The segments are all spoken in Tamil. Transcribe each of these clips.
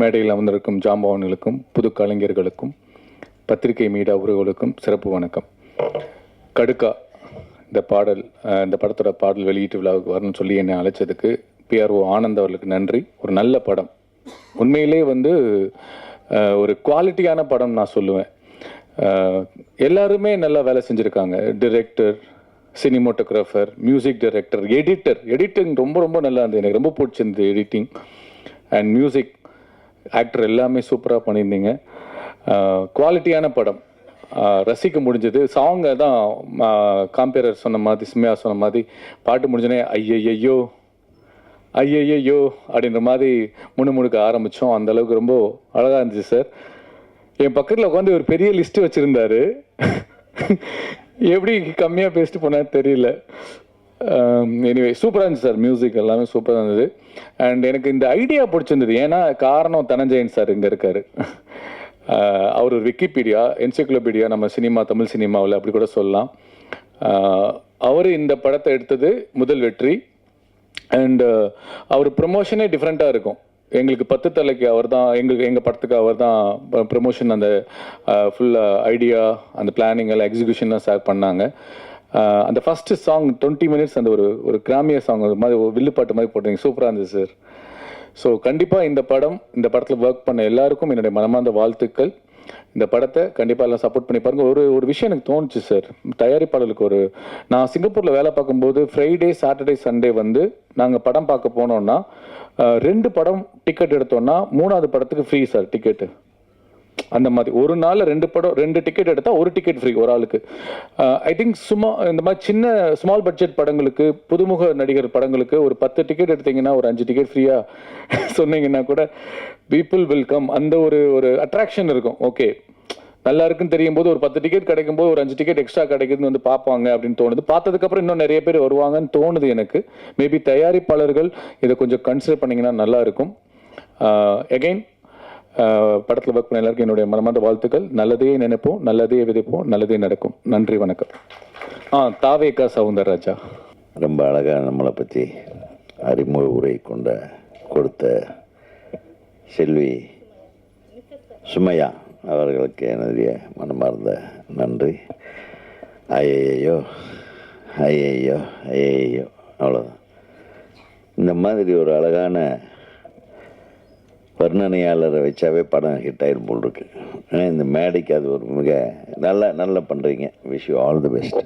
மேடையில் அமர்ந்திருக்கும் ஜாம்பவான்களுக்கும் புது கலைஞர்களுக்கும் பத்திரிகை மீடியா உறவுகளுக்கும் சிறப்பு வணக்கம். கடுக்கா இந்த பாடல் இந்த படத்தோட பாடல் வெளியீட்டு விழாவுக்கு வரணும்னு சொல்லி என்னை அழைச்சதுக்கு பிஆர்ஓ ஆனந்த் அவர்களுக்கு நன்றி. ஒரு நல்ல படம். உண்மையிலே வந்து ஒரு குவாலிட்டியான படம் நான் சொல்லுவேன். எல்லாருமே நல்லா வேலை செஞ்சுருக்காங்க. Director cinematographer music director editor. Editing ரொம்ப ரொம்ப நல்லா இருந்தது. எனக்கு ரொம்ப பிடிச்சிருந்தது எடிட்டிங். அண்ட் மியூசிக் ஆக்டர் எல்லாமே சூப்பராக பண்ணியிருந்தீங்க. குவாலிட்டியான படம். ரசிக்க முடிஞ்சது. சாங்கை தான் காம்பேரர் சொன்ன மாதிரி சிம்யா சொன்ன மாதிரி பாட்டு முடிஞ்சோடனே ஐயையோ ஐயையோ அப்படின்ற மாதிரி முணுமுணுக்க ஆரம்பித்தோம் அந்த அளவுக்கு ரொம்ப அழகாக இருந்துச்சு சார் என் பக்கத்தில் உட்காந்து ஒரு பெரிய லிஸ்ட்டு வச்சுருந்தாரு. எப்படி கம்மியாக பேசிட்டு போனா தெரியல. எனிவே சூப்பராக இருந்துச்சு சார் மியூசிக் எல்லாமே சூப்பராக இருந்தது. அண்ட் எனக்கு இந்த ஐடியா பிடிச்சிருந்தது. ஏன்னா காரணம் தனஞ்சயன் சார் இங்கே இருக்காரு. Uh, அவர் விக்கிபீடியா என்சைக்ளோபீடியா நம்ம சினிமா தமிழ் சினிமாவில் அப்படி கூட சொல்லலாம். Uh, அவர் இந்த படத்தை எடுத்தது முதல் வெற்றி. அண்டு uh, அவர் ப்ரொமோஷனே டிஃப்ரெண்ட்டாக இருக்கும். எங்களுக்கு பத்து தலைக்கு அவர் தான் எங்களுக்கு எங்கள் படத்துக்கு அவர் தான் ப்ரொமோஷன் அந்த ஃபுல்லாக ஐடியா அந்த பிளானிங் எல்லாம் எக்ஸிக்யூஷன்லாம் ஸ்டார்ட் பண்ணாங்க. அந்த ஃபஸ்ட்டு சாங் டுவெண்ட்டி மினிட்ஸ் அந்த ஒரு ஒரு கிராமிய சாங் மாதிரி ஒரு வில்லுப்பாட்டு மாதிரி போட்டீங்க சூப்பராக இருந்துச்சு சார் ஸோ கண்டிப்பாக இந்த படம் இந்த படத்தில் ஒர்க் பண்ண எல்லாருக்கும் என்னுடைய மனமார்ந்த வாழ்த்துக்கள். இந்த படத்தை கண்டிப்பாக எல்லாம் சப்போர்ட் பண்ணி பாருங்கள் ஒரு ஒரு விஷயம் எனக்கு தோணுச்சு சார் தயாரிப்பாளருக்கு ஒரு நான் சிங்கப்பூரில் வேலை பார்க்கும்போது ஃப்ரைடே சாட்டர்டே சண்டே வந்து நாங்கள் படம் பார்க்க போனோம்னா uh, ரெண்டு படம் டிக்கெட் எடுத்தோம்னா மூணாவது படத்துக்கு ஃப்ரீ சார் டிக்கெட்டு அந்த மாதிரி. ஒரு நாள் ரெண்டு படம் ரெண்டு டிக்கெட் எடுத்தால் ஒரு டிக்கெட் ஃப்ரீ ஒரு ஆளுக்கு. ஐ திங்க் சும்மா இந்த மாதிரி சின்ன ஸ்மால் பட்ஜெட் படங்களுக்கு புதுமுக நடிகர் படங்களுக்கு ஒரு பத்து டிக்கெட் எடுத்தீங்கன்னா ஒரு அஞ்சு டிக்கெட் ஃப்ரீயாக சொன்னீங்கன்னா கூட பீப்புள் வில் கம் அந்த ஒரு ஒரு அட்ராக்ஷன் இருக்கும். ஓகே நல்லா இருக்குன்னு தெரியும் போது ஒரு பத்து டிக்கெட் கிடைக்கும் போது ஒரு அஞ்சு டிக்கெட் எக்ஸ்ட்ரா கிடைக்குதுன்னு வந்து பார்ப்பாங்க அப்படின்னு தோணுது. பார்த்ததுக்கப்புறம் இன்னும் நிறைய பேர் வருவாங்கன்னு தோணுது எனக்கு. மேபி தயாரிப்பாளர்கள் இதை கொஞ்சம் கன்சிடர் பண்ணீங்கன்னா நல்லா இருக்கும். எகைன் படத்தில் ஒர்க் பண்ண எல்லாருக்கும் என்னுடைய மனமார்ந்த வாழ்த்துக்கள். நல்லதே நினைப்போம் நல்லதே விதைப்போம் நல்லதே நடக்கும். நன்றி வணக்கம். ஆ தாவேகா சவுந்தரராஜா ரொம்ப அழகாக நம்மளை பற்றி அறிமுக உரை கொண்ட கொடுத்த செல்வி சுமையா அவர்களுக்கு என்னுடைய மனமார்ந்த நன்றி. ஐயையோ ஐயையோ ஐயையோ அவ்வளோதான் இந்த மாதிரி ஒரு அழகான வர்ணனையாளரை வச்சாவே படம் ஹிட் ஆயிரும் போல் இருக்கு. ஏன்னா இந்த மேடைக்கு அது ஒரு மிக நல்லா நல்லா பண்ணுறீங்க wish you all the best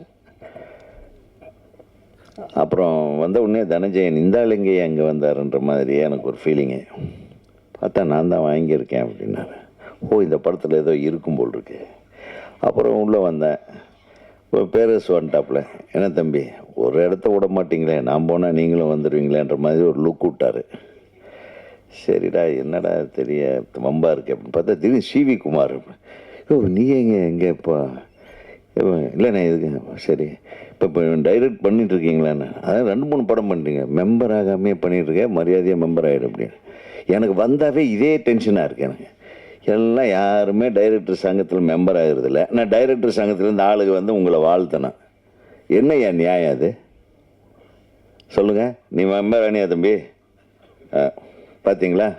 அப்புறம் வந்த உடனே தனஞ்சயன் இந்த ஆளுங்கே அங்கே வந்தாருன்ற மாதிரி எனக்கு ஒரு ஃபீலிங்கு பார்த்தா நான் தான் வாங்கியிருக்கேன் அப்படின்னாரு. ஓ இந்த படத்தில் ஏதோ இருக்கும் போல் இருக்கு. அப்புறம் உள்ளே வந்தேன். பேரஸ் வந்துட்டாப்புல என்ன தம்பி ஒரு இடத்த விட மாட்டீங்களே. நான் போனால் நீங்களும் வந்துடுவீங்களேன்ற மாதிரி ஒரு லுக் விட்டாரு. சரிடா என்னடா தெரிய வம்பா இருக்கு அப்படின்னு பார்த்தா திடீர் சிவி குமார் ஓ நீ எங்கே எங்கே இப்போ? இல்லைண்ணே இதுக்கு சரி இப்போ இப்போ டைரக்ட் பண்ணிட்டு இருக்கீங்களாண்ணே அதான் ரெண்டு மூணு படம் பண்ணுறீங்க மெம்பர் ஆகாமே பண்ணிட்டுருக்கேன் மரியாதையாக மெம்பர் ஆகிடும் அப்படின்னு. எனக்கு வந்தாவே இதே டென்ஷனாக இருக்கு எனக்கு. எல்லாம் யாருமே டைரக்டர் சங்கத்தில் மெம்பர் ஆகிறதில்ல நான் டைரக்டர் சங்கத்தில் இந்த வந்து உங்களை வாழ்த்தணும் என்னய்யா நியாயம் அது? சொல்லுங்கள் நீ மெம்பர் ஆனியா தம்பி? ஆ, பார்த்தீங்களா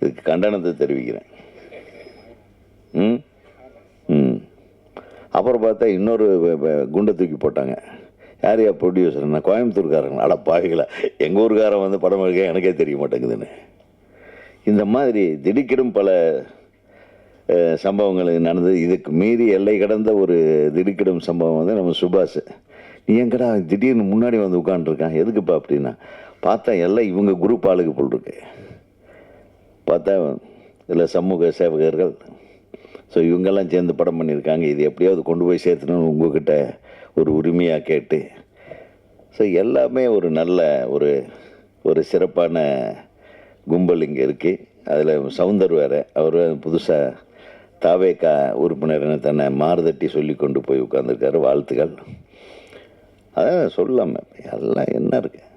இதுக்கு கண்டனத்தை தெரிவிக்கிறேன். ம்? ம். அப்புறம் பார்த்தா இன்னொரு குண்டை தூக்கி போட்டாங்க. யார் யா ப்ரொடியூசர் நான் கோயம்புத்தூர்காரங்க அட பாவிகளா. எங்கள் ஊருக்காரன் வந்து படம் எடுக்க எனக்கே தெரிய மாட்டேங்குதுன்னு. இந்த மாதிரி திடுக்கிடும் பல சம்பவங்கள் நடந்தது. இதுக்கு மீறி எல்லை கடந்த ஒரு திடுக்கிடும் சம்பவம் வந்து நம்ம சுபாஷ். நீ எங்கடா திடீர்னு முன்னாடி வந்து உட்காந்துருக்கான் எதுக்குப்பா அப்படின்னா பார்த்தா எல்லாம் இவங்க குரூப் ஆளுக்கு போல் இருக்கு பார்த்தா இதில் சமூக சேவகர்கள். ஸோ இவங்கெல்லாம் சேர்ந்து படம் பண்ணியிருக்காங்க. இது எப்படியாவது கொண்டு போய் சேர்த்தணும்னு உங்ககிட்ட ஒரு உரிமையாக கேட்டு. ஸோ எல்லாமே ஒரு நல்ல ஒரு ஒரு சிறப்பான கும்பல் இங்கே இருக்குது அதில் சவுந்தர் வேறு அவர் புதுசாக தாவேக்கா உறுப்பினர் தன்னை மாறுதட்டி சொல்லி கொண்டு போய் உட்காந்துருக்காரு வாழ்த்துக்கள். அதான் சொல்லாமல் எல்லாம் என்ன இருக்குது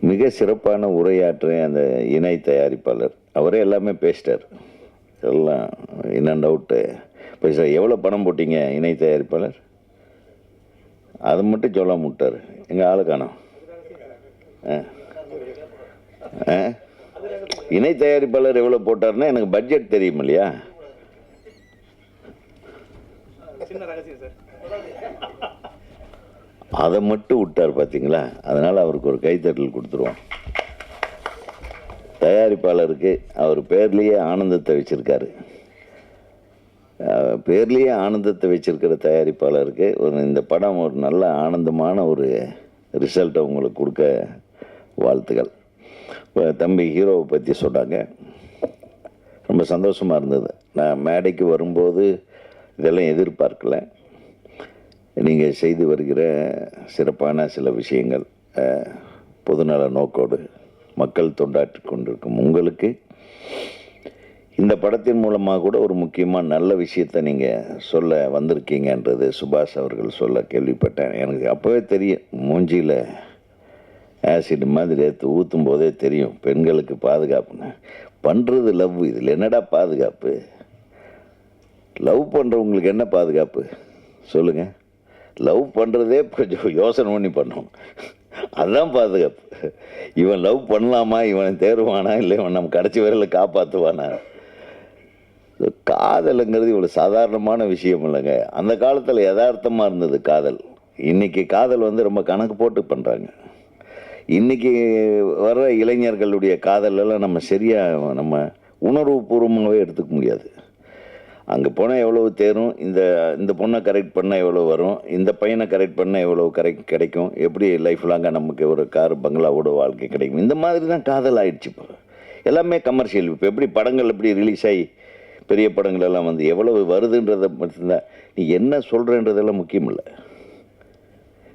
மிக சிறப்பான உரையாற்ற அந்த இணை தயாரிப்பாளர். அவரே எல்லாமே பேசிட்டார். எல்லாம் இன் அண்ட் அவுட்டு பேச எவ்வளோ பணம் போட்டீங்க இணை தயாரிப்பாளர்? அதை மட்டும் சொல்ல முட்டார் எங்கள் ஆளு ஆ. ஆ. இணை தயாரிப்பாளர் எவ்வளோ போட்டாருன்னா எனக்கு பட்ஜெட் தெரியும் இல்லையா? அதை மட்டும் விட்டார் பார்த்தீங்களா அதனால் அவருக்கு ஒரு கைத்தட்டல் கொடுத்துருவோம். தயாரிப்பாளருக்கு அவர் பேர்லேயே ஆனந்தத்தை வச்சுருக்காரு. பேர்லேயே ஆனந்தத்தை வச்சுருக்கிற தயாரிப்பாளருக்கு ஒரு இந்த படம் ஒரு நல்ல ஆனந்தமான ஒரு ரிசல்ட்டை உங்களுக்கு கொடுக்க வாழ்த்துக்கள் இப்போ தம்பி ஹீரோவை பற்றி சொன்னாங்க. ரொம்ப சந்தோஷமாக இருந்தது. நான் மேடைக்கு வரும்போது இதெல்லாம் எதிர்பார்க்கல. நீங்கள் செய்து வருகிற சிறப்பான சில விஷயங்கள் பொதுநல நோக்கோடு மக்கள் தொண்டாற்றி கொண்டிருக்கும் உங்களுக்கு இந்த படத்தின் மூலமாக கூட ஒரு முக்கியமான நல்ல விஷயத்தை நீங்கள் சொல்ல வந்திருக்கீங்கன்றது சுபாஷ் அவர்கள் சொல்ல கேள்விப்பட்டேன். எனக்கு அப்போவே தெரியும் மூஞ்சியில் ஆசிட் மாதிரி எடுத்து ஊற்றும் போதே தெரியும் பெண்களுக்கு பாதுகாப்புன்னு. பண்ணுறது லவ் இதில் என்னடா பாதுகாப்பு? லவ் பண்ணுறவங்களுக்கு என்ன பாதுகாப்பு? சொல்லுங்கள் லவ் பண்ணுறதே கொஞ்சம் யோசனை பண்ணி பண்ணும். அதுதான் பாதுகாப்பு. இவன் லவ் பண்ணலாமா? இவன் தேர்வானா இல்லை இவன் நம்ம கடைசி வரையில் காப்பாற்றுவானா காதலுங்கிறது இவ்வளோ சாதாரணமான விஷயம் இல்லைங்க. அந்த காலத்தில் யதார்த்தமாக இருந்தது காதல். இன்றைக்கி காதல் வந்து ரொம்ப கணக்கு போட்டு பண்ணுறாங்க இன்றைக்கி வர்ற இளைஞர்களுடைய காதலெல்லாம் நம்ம சரியாக நம்ம உணர்வுபூர்வமாகவே எடுத்துக்க முடியாது. அங்கே போனால் எவ்வளவு தேரும் இந்த இந்த பொண்ணை கரெக்ட் பண்ணால் எவ்வளோ வரும் இந்த பையனை கரெக்ட் பண்ணால் எவ்வளோ கரெக்ட் கிடைக்கும் எப்படி லைஃப் லாங்காக நமக்கு ஒரு கார் பங்களாவோட வாழ்க்கை கிடைக்கும். இந்த மாதிரி தான் காதல் ஆயிடுச்சு இப்போ. எல்லாமே கமர்ஷியல் இப்போ எப்படி படங்கள் எப்படி ரிலீஸ் ஆகி பெரிய படங்கள் எல்லாம் வந்து எவ்வளவு வருதுன்றதை மட்டும்தான். நீ என்ன சொல்கிறன்றதெல்லாம் முக்கியம் இல்லை.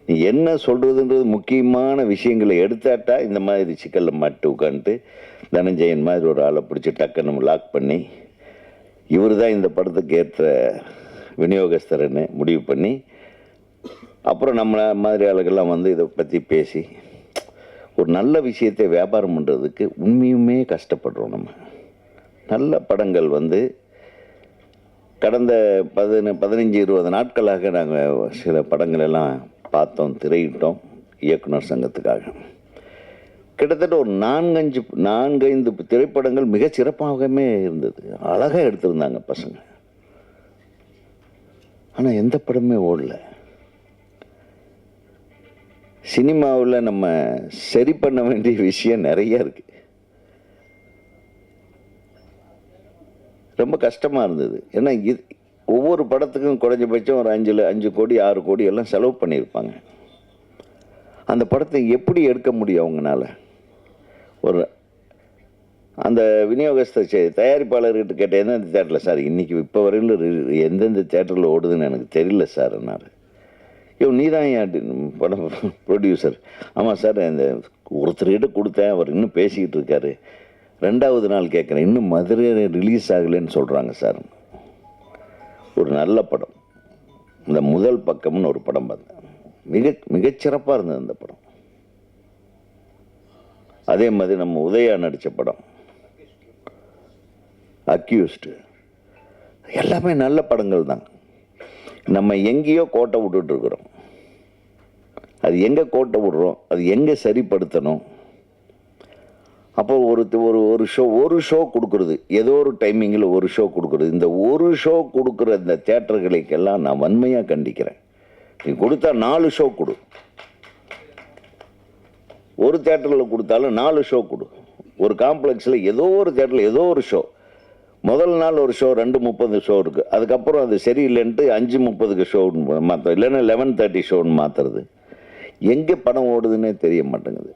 நீ என்ன சொல்கிறதுன்றது முக்கியமான விஷயங்களை எடுத்தாட்டா இந்த மாதிரி சிக்கலில் மாட்டு உட்காந்துட்டு தனஞ்சயன் மாதிரி ஒரு ஆளை பிடிச்சி டக்குன்னு லாக் பண்ணி இவர் தான் இந்த படத்துக்கு ஏற்ற விநியோகஸ்தர்னு முடிவு பண்ணி அப்புறம் நம்ம மாதிரி ஆளுகள்லாம் வந்து இதை பற்றி பேசி ஒரு நல்ல விஷயத்தை வியாபாரம் பண்ணுறதுக்கு உண்மையுமே கஷ்டப்படுறோம் நம்ம. நல்ல படங்கள் வந்து கடந்த பதின பதினஞ்சு இருபது நாட்களாக நாங்கள் சில படங்கள் எல்லாம் பார்த்தோம் திரையிட்டோம் இயக்குனர் சங்கத்துக்காக. கிட்டத்தட்ட ஒரு நான்கஞ்சு நான்கைந்து திரைப்படங்கள் மிக சிறப்பாகவே இருந்தது. அழகாக எடுத்திருந்தாங்க பசங்க. ஆனால் எந்த படமே ஓடல. சினிமாவில் நம்ம சரி பண்ண வேண்டிய விஷயம் நிறைய இருக்கு. ரொம்ப கஷ்டமாக இருந்தது. ஏன்னா இது ஒவ்வொரு படத்துக்கும் குறைஞ்சபட்சம் ஒரு அஞ்சு அஞ்சு கோடி ஆறு கோடி எல்லாம் செலவு பண்ணியிருப்பாங்க. அந்த படத்தை எப்படி எடுக்க முடியும் அவங்களால ஒரு அந்த விநியோகஸ்தர் தயாரிப்பாளர்கிட்ட கேட்டேன் எந்தெந்த தேட்டரில் சார்? இன்றைக்கி இப்போ வரையில் எந்தெந்த தேட்டரில் ஓடுதுன்னு எனக்கு தெரியல சார் என்னார். ஐயோ நீ தான் ஏன் படம் ப்ரொடியூசர் ஆமாம் சார் இந்த ஒருத்தர்கிட்ட கொடுத்தேன் அவர் இன்னும் பேசிக்கிட்டு இருக்காரு. ரெண்டாவது நாள் கேட்குறேன் இன்னும் மதுரை ரிலீஸ் ஆகலைன்னு சொல்கிறாங்க சார். ஒரு நல்ல படம். இந்த முதல் பக்கம்னு ஒரு படம் பார்த்தேன். மிக மிகச்சிறப்பாக இருந்தது அந்த படம். அதே மாதிரி நம்ம உதயா நடித்த படம். அக்யூஸ்டு எல்லாமே நல்ல படங்கள் தான். நம்ம எங்கேயோ கோட்டை விட்டுட்ருக்குறோம் அது எங்கே கோட்டை விடுறோம்? அது எங்கே சரிப்படுத்தணும்? அப்போ ஒரு ஒரு ஒரு ஷோ ஒரு ஷோ கொடுக்குறது. ஏதோ ஒரு டைமிங்கில் ஒரு ஷோ கொடுக்குறது. இந்த ஒரு ஷோ கொடுக்குற இந்த தேட்டர்களுக்கெல்லாம் நான் வன்மையாக கண்டிக்கிறேன். நீ கொடுத்தா நாலு ஷோ கொடு. ஒரு தேட்டரில் கொடுத்தாலும் நாலு ஷோ கொடு. ஒரு காம்ப்ளெக்ஸில் ஏதோ ஒரு தேட்டரில் ஏதோ ஒரு ஷோ முதல் நாள் ஒரு ஷோ ரெண்டு முப்பது ஷோ இருக்குது அதுக்கப்புறம் அது சரியில்லைன்ட்டு அஞ்சு முப்பதுக்கு ஷோ மாற்ற இல்லைன்னா லெவன் தேர்ட்டி ஷோன்னு மாற்றுறது எங்கே படம் ஓடுதுன்னே தெரிய மாட்டேங்குது.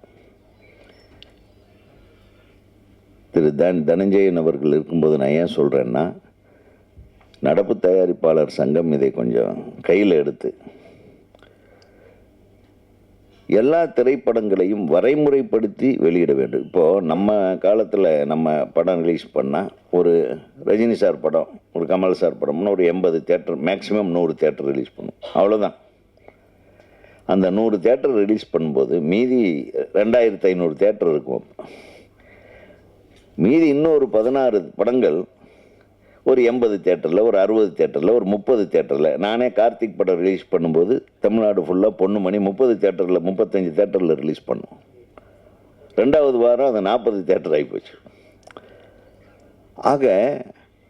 திரு தன் தனஞ்சயன் அவர்கள் இருக்கும்போது நான் ஏன் சொல்கிறேன்னா நடப்பு தயாரிப்பாளர் சங்கம் இதை கொஞ்சம் கையில் எடுத்து எல்லா திரைப்படங்களையும் வரைமுறைப்படுத்தி வெளியிட வேண்டும். இப்போது நம்ம காலத்தில் நம்ம படம் ரிலீஸ் பண்ணால் ஒரு ரஜினி சார் படம் ஒரு கமல் சார் படம்னு ஒரு எண்பது தேட்டர் மேக்ஸிமம் நூறு தேட்டர் ரிலீஸ் பண்ணும். அவ்வளோதான் அந்த நூறு தேட்டர் ரிலீஸ் பண்ணும்போது மீதி ரெண்டாயிரத்து ஐநூறு தேட்டர் இருக்கும். மீதி இன்னொரு பதினாறு படங்கள் ஒரு எண்பது தேட்டரில் ஒரு அறுபது தேட்டரில் ஒரு முப்பது தேட்டரில் நானே கார்த்திக் படம் ரிலீஸ் பண்ணும்போது தமிழ்நாடு ஃபுல்லாக பொண்ணு மணி முப்பது தேட்டரில் முப்பத்தஞ்சு தேட்டரில் ரிலீஸ் பண்ணோம். ரெண்டாவது வாரம் அது நாற்பது தேட்டர் ஆகிப்போச்சு ஆக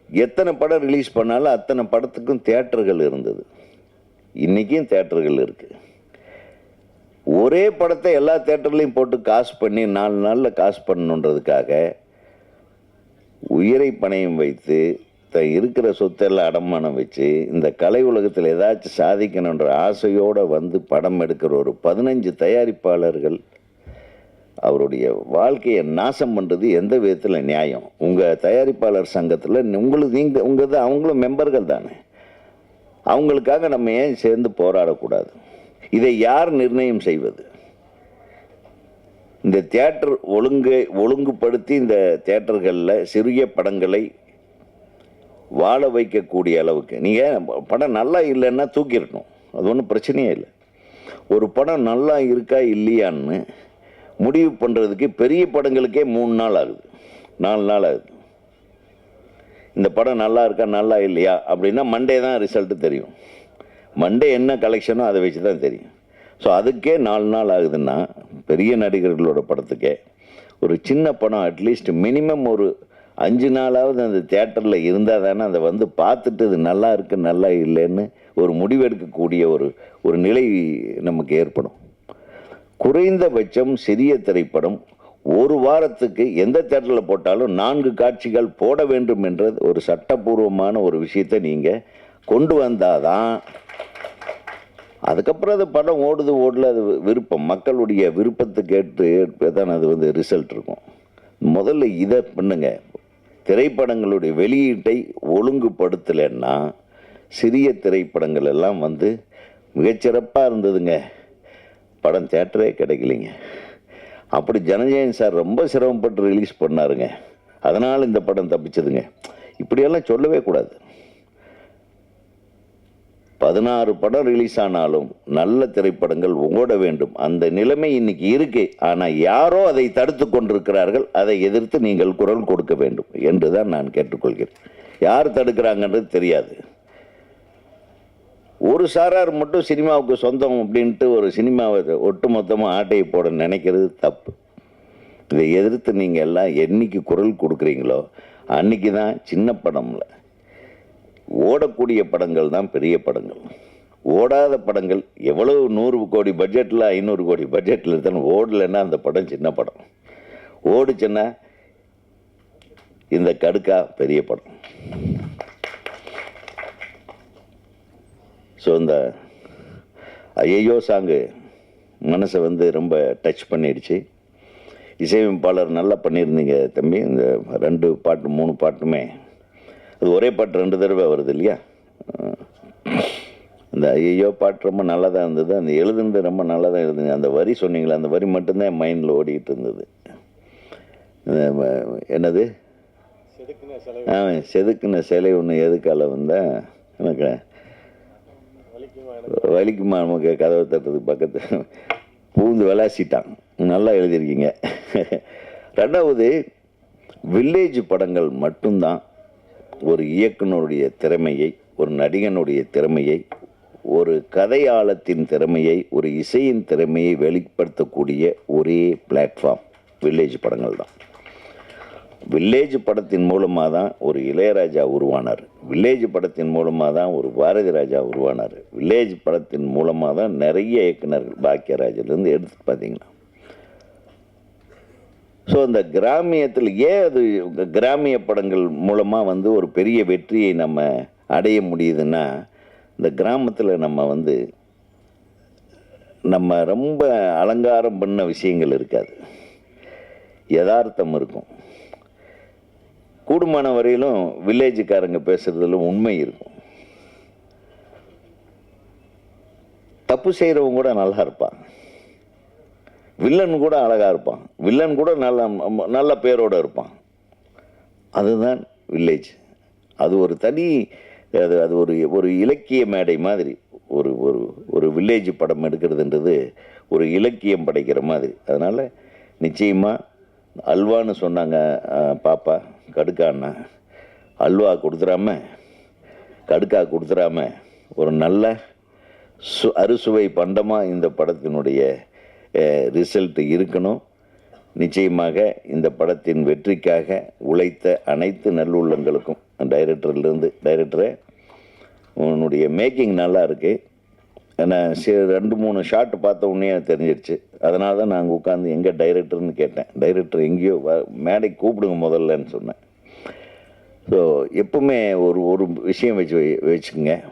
எத்தனை படம் ரிலீஸ் பண்ணாலும் அத்தனை படத்துக்கும் தேட்டர்கள் இருந்தது. இன்றைக்கும் தேட்டர்கள் இருக்குது ஒரே படத்தை எல்லா தேட்டர்லையும் போட்டு காசு பண்ணி நாலு நாளில் காசு பண்ணணுன்றதுக்காக உயிரை பணையம் வைத்து த இருக்கிற சொத்தெல்லாம் அடமானம் வச்சு இந்த கலை உலகத்தில் ஏதாச்சும் சாதிக்கணுன்ற ஆசையோடு வந்து படம் எடுக்கிற ஒரு பதினஞ்சு தயாரிப்பாளர்கள் அவருடைய வாழ்க்கையை நாசம் பண்ணுறது எந்த விதத்தில் நியாயம்? உங்கள் தயாரிப்பாளர் சங்கத்தில் உங்களுக்கு நீங்கள் உங்கள் அவங்களும் மெம்பர்கள் தானே. அவங்களுக்காக நம்ம ஏன் சேர்ந்து போராடக்கூடாது? இதை யார் நிர்ணயம் செய்வது? இந்த தியேட்டர் ஒழுங்கு ஒழுங்குபடுத்தி இந்த தியேட்டர்களில் சிறிய படங்களை வாழ வைக்கக்கூடிய அளவுக்கு. நீங்கள் படம் நல்லா இல்லைன்னா தூக்கிடணும். அது ஒன்றும் பிரச்சனையே இல்லை. ஒரு படம் நல்லா இருக்கா இல்லையான்னு முடிவு பண்ணுறதுக்கு பெரிய படங்களுக்கே மூணு நாள் ஆகுது. நாலு நாள் ஆகுது. இந்த படம் நல்லா இருக்கா நல்லா இல்லையா அப்படின்னா மண்டே தான் ரிசல்ட்டு தெரியும். மண்டே என்ன கலெக்ஷனோ அதை வச்சு தான் தெரியும். ஸோ அதுக்கே நாலு நாள் ஆகுதுன்னா பெரிய நடிகர்களோட படத்துக்கே ஒரு சின்ன படம் அட்லீஸ்ட் மினிமம் ஒரு அஞ்சு நாளாவது அந்த தேட்டரில் இருந்தால் தானே அதை வந்து பார்த்துட்டு இது நல்லா இருக்கு நல்லா இல்லைன்னு ஒரு முடிவெடுக்கக்கூடிய ஒரு ஒரு நிலை நமக்கு ஏற்படும். குறைந்தபட்சம் சிறிய திரைப்படம் ஒரு வாரத்துக்கு எந்த தேட்டரில் போட்டாலும் நான்கு காட்சிகள் போட வேண்டும் என்ற ஒரு சட்டப்பூர்வமான ஒரு விஷயத்தை நீங்கள் கொண்டு வந்தால் தான் அதுக்கப்புறம் அது படம் ஓடுது ஓடல அது விருப்பம். மக்களுடைய விருப்பத்துக்கு ஏற்று தான் அது வந்து ரிசல்ட் இருக்கும். முதல்ல இதை பண்ணுங்கள் திரைப்படங்களுடைய வெளியீட்டை ஒழுங்குபடுத்தலைன்னா சிறிய திரைப்படங்கள் எல்லாம் வந்து மிகச்சிறப்பாக இருந்ததுங்க. படம் தேட்டரே கிடைக்கலைங்க. அப்படி ஜனஜயன் சார் ரொம்ப சிரமப்பட்டு ரிலீஸ் பண்ணாருங்க. அதனால் இந்த படம் தப்பிச்சதுங்க. இப்படியெல்லாம் சொல்லவே கூடாது. பதினாறு படம் ரிலீஸ் ஆனாலும் நல்ல திரைப்படங்கள் ஓட வேண்டும். அந்த நிலைமை இன்னைக்கு இருக்கு. ஆனால் யாரோ அதை தடுத்து கொண்டிருக்கிறார்கள். அதை எதிர்த்து நீங்கள் குரல் கொடுக்க வேண்டும் என்று தான் நான் கேட்டுக்கொள்கிறேன். யார் தடுக்கிறாங்கன்றது தெரியாது. ஒரு சாரார் மட்டும் சினிமாவுக்கு சொந்தம் அப்படின்ட்டு ஒரு சினிமாவை ஒட்டுமொத்தமாக ஆட்டையை போட நினைக்கிறது தப்பு. இதை எதிர்த்து நீங்கள் எல்லாம் என்னைக்கு குரல் கொடுக்குறீங்களோ அன்னைக்கு தான் சின்ன படம்ல ஓடக்கூடிய படங்கள் தான் பெரிய படங்கள். ஓடாத படங்கள் எவ்வளவு நூறு கோடி பட்ஜெட்டில் ஐநூறு கோடி பட்ஜெட்டில் இருந்தாலும் ஓடலைன்னா அந்த படம் சின்ன படம். ஓடுச்சுன்னா இந்த கடுக்கா பெரிய படம். ஸோ இந்த ஐயோ சாங்கு மனசை வந்து ரொம்ப டச் பண்ணிடுச்சு. இசையமைப்பாளர் நல்லா பண்ணியிருந்தீங்க தம்பி. இந்த ரெண்டு பாட்டு மூணு பாட்டுமே அது ஒரே பாட்டு ரெண்டு தடவை வருது இல்லையா? அந்த ஐயோ பாட்டு ரொம்ப நல்லா தான் இருந்தது. அந்த எழுதுனது ரொம்ப நல்லா தான் இருந்தது அந்த வரி சொன்னீங்களே அந்த வரி மட்டும்தான் என் மைண்டில் ஓடிக்கிட்டு இருந்தது. என்னது? ஆ செதுக்குன சிலை ஒன்று எதுக்கால வந்தா? எனக்கு வலிக்குமா நமக்கு கதவை தட்டுறதுக்கு பக்கத்து பூந்து விளாசிட்டான். நல்லா எழுதியிருக்கீங்க. ரெண்டாவது வில்லேஜ் படங்கள் மட்டும்தான் ஒரு இயக்குனருடைய திறமையை ஒரு நடிகனுடைய திறமையை ஒரு கதையாளத்தின் திறமையை ஒரு இசையின் திறமையை வெளிப்படுத்தக்கூடிய ஒரே பிளாட்ஃபார்ம் வில்லேஜ் படங்கள் தான். வில்லேஜ் படத்தின் மூலமாக தான் ஒரு இளையராஜா உருவானார். வில்லேஜ் படத்தின் மூலமாக தான் ஒரு பாரதி ராஜா உருவானார். வில்லேஜ் படத்தின் மூலமாக தான் நிறைய இயக்குனர்கள் பாக்கியராஜிலேருந்து எடுத்து பார்த்தீங்கன்னா ஸோ அந்த கிராமியத்தில் ஏன் அது கிராமிய படங்கள் மூலமாக வந்து ஒரு பெரிய வெற்றியை நம்ம அடைய முடியுதுன்னா இந்த கிராமத்தில் நம்ம வந்து நம்ம ரொம்ப அலங்காரம் பண்ண விஷயங்கள் இருக்காது. யதார்த்தம் இருக்கும். கூடுமான வரையிலும் வில்லேஜுக்காரங்க பேசுகிறதுல உண்மை இருக்கும். தப்பு செய்கிறவங்க கூட நல்லா இருப்பான் வில்லன் கூட அழகாக இருப்பான். வில்லன் கூட நல்ல நல்ல பேரோட இருப்பான். அதுதான் வில்லேஜ் அது ஒரு தனி அது அது ஒரு ஒரு இலக்கிய மேடை மாதிரி. ஒரு ஒரு ஒரு வில்லேஜ் படம் எடுக்கிறதுன்றது ஒரு இலக்கியம் படைக்கிற மாதிரி. அதனால் நிச்சயமாக அல்வான்னு சொன்னாங்க பாப்பா கடுக்கா அண்ணா. அல்வா கொடுத்துடாம கடுக்கா கொடுத்துடாம ஒரு நல்ல சு அறுசுவை பண்டமாக இந்த படத்தினுடைய ரிசல்ட் இருக்கணும். நிச்சயமாக இந்த படத்தின் வெற்றிக்காக உழைத்த அனைத்து நல்லுள்ளங்களுக்கும் டைரக்டர்லேருந்து டைரக்டரை உன்னுடைய மேக்கிங் நல்லா இருக்கு ஏன்னா சரி ரெண்டு மூணு ஷாட் பார்த்த உடனே தெரிஞ்சிருச்சு. தெரிஞ்சிடுச்சு அதனால தான் நாங்கள் உட்காந்து எங்கே டைரக்டர்னு கேட்டேன். டைரக்டர் எங்கேயோ வ மேடை கூப்பிடுங்க முதல்லன்னு சொன்னேன். ஸோ எப்பவுமே ஒரு ஒரு விஷயம் வச்சு வை- வச்சுக்கோங்க.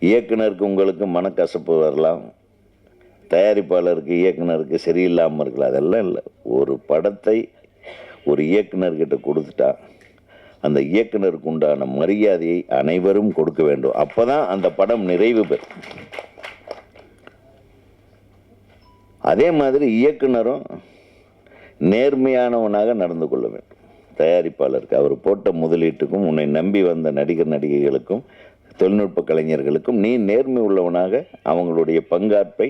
இயக்குனருக்கு உங்களுக்கு மனக்கசப்பு வரலாம். தயாரிப்பாளருக்கு இயக்குனருக்கு சரியில்லாமல் இருக்கலாம் அதெல்லாம் இல்லை. ஒரு படத்தை ஒரு இயக்குனர்கிட்ட கொடுத்துட்டா அந்த இயக்குனருக்கு உண்டான மரியாதையை அனைவரும் கொடுக்க வேண்டும். அப்போதான் அந்த படம் நிறைவு பெறும். அதே மாதிரி இயக்குனரும் நேர்மையானவனாக நடந்து கொள்ள வேண்டும். தயாரிப்பாளருக்கு அவர் போட்ட முதலீட்டுக்கும் உன்னை நம்பி வந்த நடிகர் நடிகைகளுக்கும் தொழில்நுட்ப கலைஞர்களுக்கும் நீ நேர்மை உள்ளவனாக அவங்களுடைய பங்காற்பை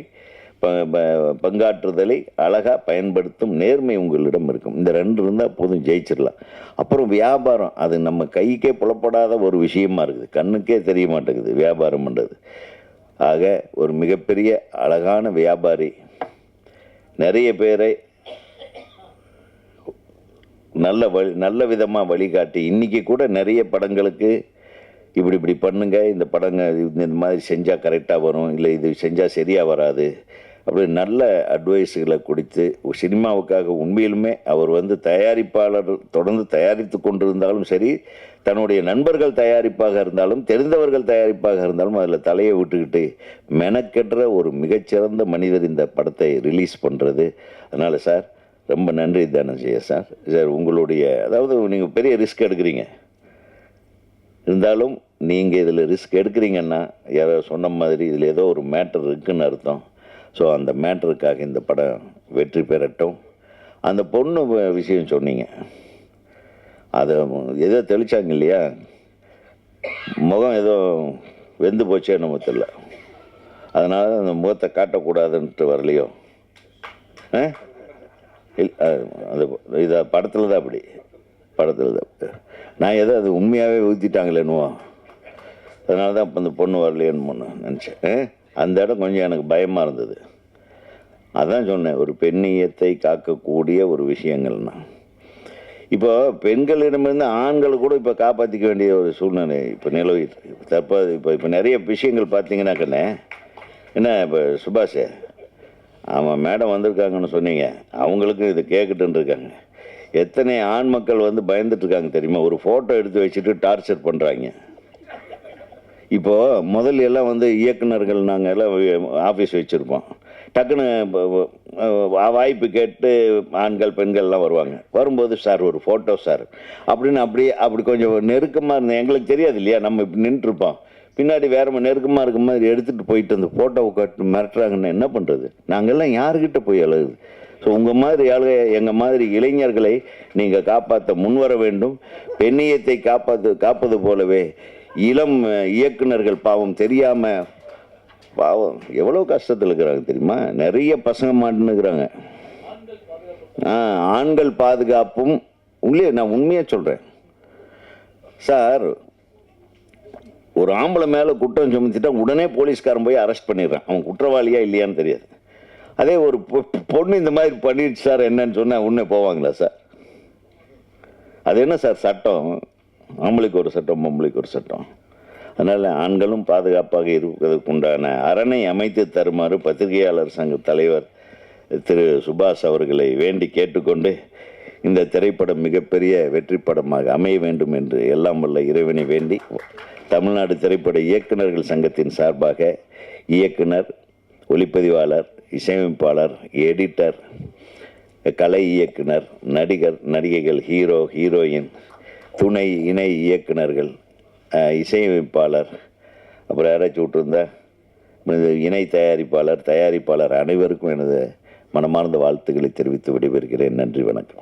பங்காற்றுதலை அழகாக பயன்படுத்தும் நேர்மை உங்களிடம் இருக்கும். இந்த ரெண்டு இருந்தால் போதும் ஜெயிச்சிடலாம் அப்புறம் வியாபாரம் அது நம்ம கைக்கே புலப்படாத ஒரு விஷயமா இருக்குது. கண்ணுக்கே தெரிய மாட்டேங்குது வியாபாரம் பண்ணுறது ஆக ஒரு மிகப்பெரிய அழகான வியாபாரி நிறைய பேரை நல்ல வழி நல்ல விதமாக வழிகாட்டி இன்றைக்கி கூட நிறைய படங்களுக்கு இப்படி இப்படி பண்ணுங்க இந்த படங்கள் இந்த மாதிரி செஞ்சால் கரெக்டாக வரும் இல்லை இது செஞ்சால் சரியாக வராது அப்படி நல்ல அட்வைஸுகளை கொடுத்து சினிமாவுக்காக உண்மையிலுமே அவர் வந்து தயாரிப்பாளர் தொடர்ந்து தயாரித்து கொண்டிருந்தாலும் சரி தன்னுடைய நண்பர்கள் தயாரிப்பாக இருந்தாலும் தெரிந்தவர்கள் தயாரிப்பாக இருந்தாலும் அதில் தலையை விட்டுக்கிட்டு மெனக்கென்ற ஒரு மிகச்சிறந்த மனிதர் இந்த படத்தை ரிலீஸ் பண்ணுறது அதனால் சார் ரொம்ப நன்றி தனஞ்சய சார். சார் உங்களுடைய அதாவது நீங்கள் பெரிய ரிஸ்க் எடுக்கிறீங்க. இருந்தாலும் நீங்கள் இதில் ரிஸ்க் எடுக்கிறீங்கன்னா யாரோ சொன்ன மாதிரி இதில் ஏதோ ஒரு மேட்டர் இருக்குன்னு அர்த்தம். ஸோ அந்த மேட்டருக்காக இந்த படம் வெற்றி பெறட்டும். அந்த பொண்ணு விஷயம் சொன்னீங்க. அதை ஏதோ தெளிச்சாங்க இல்லையா? முகம் ஏதோ வெந்து போச்சே நம்ம தெரியல. அதனால அந்த முகத்தை காட்டக்கூடாதுன்ட்டு வரலையோ? ஆ? அது இதை படத்தில் தான் அப்படி. படத்தில் தான் நான் ஏதோ அது உண்மையாகவே ஊற்றிட்டாங்களேன்னுவோ அதனால தான் இப்போ அந்த பொண்ணு வரலையேன்னு நினச்சேன். அந்த இடம் கொஞ்சம் எனக்கு பயமாக இருந்தது. அதான் சொன்னேன் ஒரு பெண்ணியத்தை காக்கக்கூடிய ஒரு விஷயங்கள்னா. இப்போ பெண்களிடமிருந்து ஆண்களை கூட இப்போ காப்பாற்றிக்க வேண்டிய ஒரு சூழ்நிலை இப்போ நிலவிட்டு தற்போது இப்போ இப்போ நிறைய விஷயங்கள் பார்த்தீங்கன்னாக்கண்ணே என்ன இப்போ சுபாஷே? ஆமாம் மேடம் வந்திருக்காங்கன்னு சொன்னீங்க. அவங்களுக்கும் இது கேட்கட்டுன்னு இருக்காங்க. எத்தனை ஆண் மக்கள் வந்து பயந்துட்டுருக்காங்க தெரியுமா? ஒரு ஃபோட்டோ எடுத்து வச்சுட்டு டார்ச்சர் பண்ணுறாங்க இப்போ முதல்ல எல்லாம் வந்து இயக்குனர்கள் நாங்கள் எல்லாம் ஆஃபீஸ் வச்சுருப்போம். டக்குன்னு வாய்ப்பு கேட்டு ஆண்கள் பெண்கள்லாம் வருவாங்க. வரும்போது சார் ஒரு ஃபோட்டோ சார். அப்படின்னு அப்படியே அப்படி கொஞ்சம் நெருக்கமாக இருந்தேன் எங்களுக்கு தெரியாது இல்லையா? நம்ம இப்படி நின்றுருப்போம். பின்னாடி வேற நெருக்கமாக இருக்க மாதிரி எடுத்துகிட்டு போயிட்டு அந்த ஃபோட்டோவை கட்டு மிரட்டுறாங்கன்னு என்ன பண்ணுறது நாங்கள்லாம் யாருக்கிட்ட போய் அழுகுது? ஸோ உங்கள் மாதிரி ஆளுக எங்கள் மாதிரி இளைஞர்களை நீங்கள் காப்பாற்ற முன்வர வேண்டும். பெண்ணியத்தை காப்பாற்று காப்பது போலவே இளம் இயக்குநர்கள் இயக்குனர்கள் பாவம் தெரியாமல் பாவம் எவ்வளோ கஷ்டத்தில் இருக்கிறாங்க தெரியுமா? நிறைய பசங்க மாட்டுனுக்குறாங்க ஆண்கள் பாதுகாப்பும் உங்களே நான் உண்மையாக சொல்கிறேன் சார் ஒரு ஆம்பளை மேலே குற்றம் சுமத்திட்டா உடனே போலீஸ்காரன் போய் அரெஸ்ட் பண்ணிடுறான். அவன் குற்றவாளியா இல்லையான்னு தெரியாது. அதே ஒரு பொ- பொண்ணு இந்த மாதிரி பண்ணிடுச்சு சார் என்னன்னு சொன்னா உடனே போவாங்களா சார்? அது என்ன சார் சட்டம்? ஆம்பளைக்கு ஒரு சட்டம் பொம்பளைக்கு ஒரு சட்டம். அதனால் ஆண்களும் பாதுகாப்பாக இருப்பதற்குண்டான அரணை அமைத்து தருமாறு பத்திரிகையாளர் சங்க தலைவர் திரு சுபாஷ் அவர்களை வேண்டி கேட்டுக்கொண்டு இந்த திரைப்படம் மிகப்பெரிய வெற்றி படமாக அமைய வேண்டும் என்று எல்லாம் வல்ல இறைவனை வேண்டி தமிழ்நாடு திரைப்பட இயக்குநர்கள் சங்கத்தின் சார்பாக இயக்குனர் ஒளிப்பதிவாளர் இசையமைப்பாளர் எடிட்டர் கலை இயக்குனர் நடிகர் நடிகைகள் ஹீரோ ஹீரோயின் துணை இணை இயக்குனர்கள் இசையமைப்பாளர் அப்புறம் யாராச்சும் விட்டுருந்தா எனது இணை தயாரிப்பாளர் தயாரிப்பாளர் அனைவருக்கும் எனது மனமார்ந்த வாழ்த்துக்களை தெரிவித்து விடைபெறுகிறேன். நன்றி வணக்கம்.